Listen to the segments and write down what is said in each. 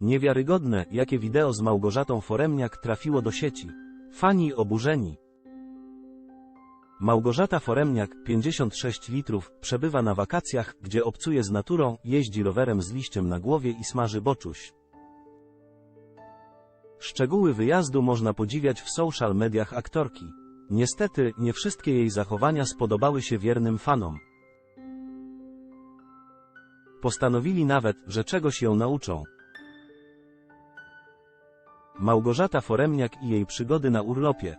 Niewiarygodne, jakie wideo z Małgorzatą Foremniak trafiło do sieci. Fani oburzeni. Małgorzata Foremniak, 56 litrów, przebywa na wakacjach, gdzie obcuje z naturą, jeździ rowerem z liściem na głowie i smaży boczuś. Szczegóły wyjazdu można podziwiać w social mediach aktorki. Niestety, nie wszystkie jej zachowania spodobały się wiernym fanom. Postanowili nawet, że czegoś ją nauczą. Małgorzata Foremniak i jej przygody na urlopie.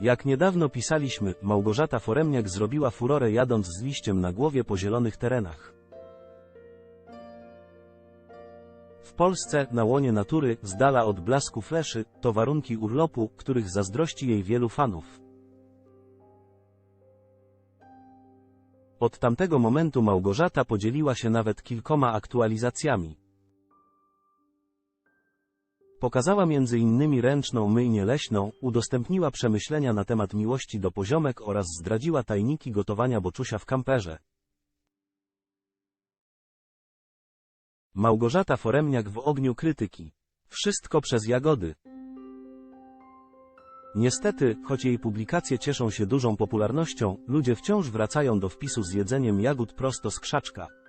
Jak niedawno pisaliśmy, Małgorzata Foremniak zrobiła furorę jadąc z liściem na głowie po zielonych terenach. W Polsce, na łonie natury, z dala od blasku fleszy, to warunki urlopu, których zazdrości jej wielu fanów. Od tamtego momentu Małgorzata podzieliła się nawet kilkoma aktualizacjami. Pokazała innymi ręczną myjnię leśną, udostępniła przemyślenia na temat miłości do poziomek oraz zdradziła tajniki gotowania boczusia w kamperze. Małgorzata Foremniak w ogniu krytyki. Wszystko przez jagody. Niestety, choć jej publikacje cieszą się dużą popularnością, ludzie wciąż wracają do wpisu z jedzeniem jagód prosto z krzaczka.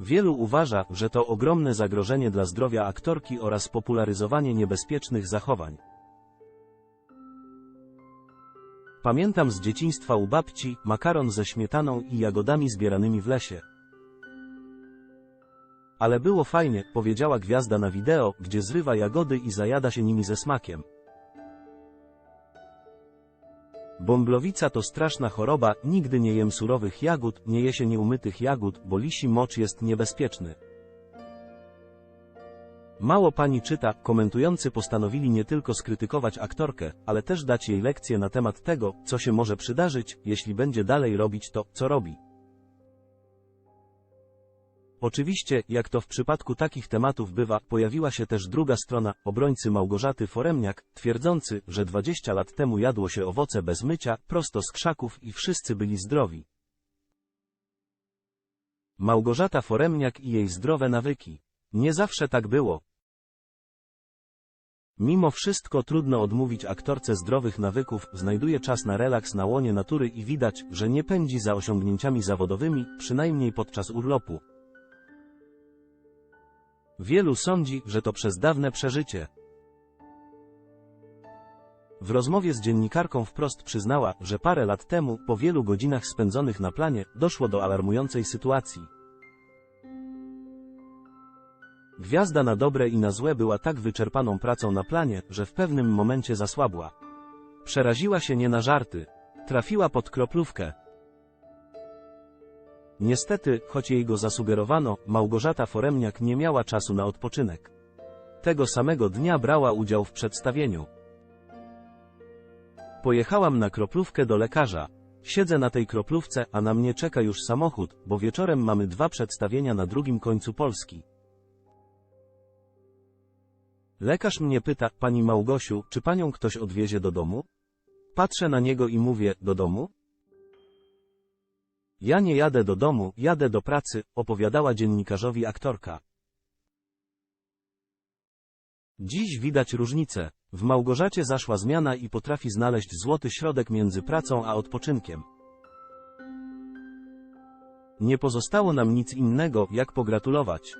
Wielu uważa, że to ogromne zagrożenie dla zdrowia aktorki oraz popularyzowanie niebezpiecznych zachowań. Pamiętam z dzieciństwa u babci makaron ze śmietaną i jagodami zbieranymi w lesie. Ale było fajnie, powiedziała gwiazda na wideo, gdzie zrywa jagody i zajada się nimi ze smakiem. Bąblowica to straszna choroba, nigdy nie jem surowych jagód, nie je się nieumytych jagód, bo lisi mocz jest niebezpieczny. Mało pani czyta, komentujący postanowili nie tylko skrytykować aktorkę, ale też dać jej lekcję na temat tego, co się może przydarzyć, jeśli będzie dalej robić to, co robi. Oczywiście, jak to w przypadku takich tematów bywa, pojawiła się też druga strona, obrońcy Małgorzaty Foremniak, twierdzący, że 20 lat temu jadło się owoce bez mycia, prosto z krzaków i wszyscy byli zdrowi. Małgorzata Foremniak i jej zdrowe nawyki. Nie zawsze tak było. Mimo wszystko trudno odmówić aktorce zdrowych nawyków, znajduje czas na relaks na łonie natury i widać, że nie pędzi za osiągnięciami zawodowymi, przynajmniej podczas urlopu. Wielu sądzi, że to przez dawne przeżycie. W rozmowie z dziennikarką wprost przyznała, że parę lat temu, po wielu godzinach spędzonych na planie, doszło do alarmującej sytuacji. Gwiazda na dobre i na złe była tak wyczerpaną pracą na planie, że w pewnym momencie zasłabła. Przeraziła się nie na żarty. Trafiła pod kroplówkę. Niestety, choć jej go zasugerowano, Małgorzata Foremniak nie miała czasu na odpoczynek. Tego samego dnia brała udział w przedstawieniu. Pojechałam na kroplówkę do lekarza. Siedzę na tej kroplówce, a na mnie czeka już samochód, bo wieczorem mamy dwa przedstawienia na drugim końcu Polski. Lekarz mnie pyta, pani Małgosiu, czy panią ktoś odwiezie do domu? Patrzę na niego i mówię, do domu? Ja nie jadę do domu, jadę do pracy, opowiadała dziennikarzowi aktorka. Dziś widać różnicę. W Małgorzacie zaszła zmiana i potrafi znaleźć złoty środek między pracą a odpoczynkiem. Nie pozostało nam nic innego, jak pogratulować.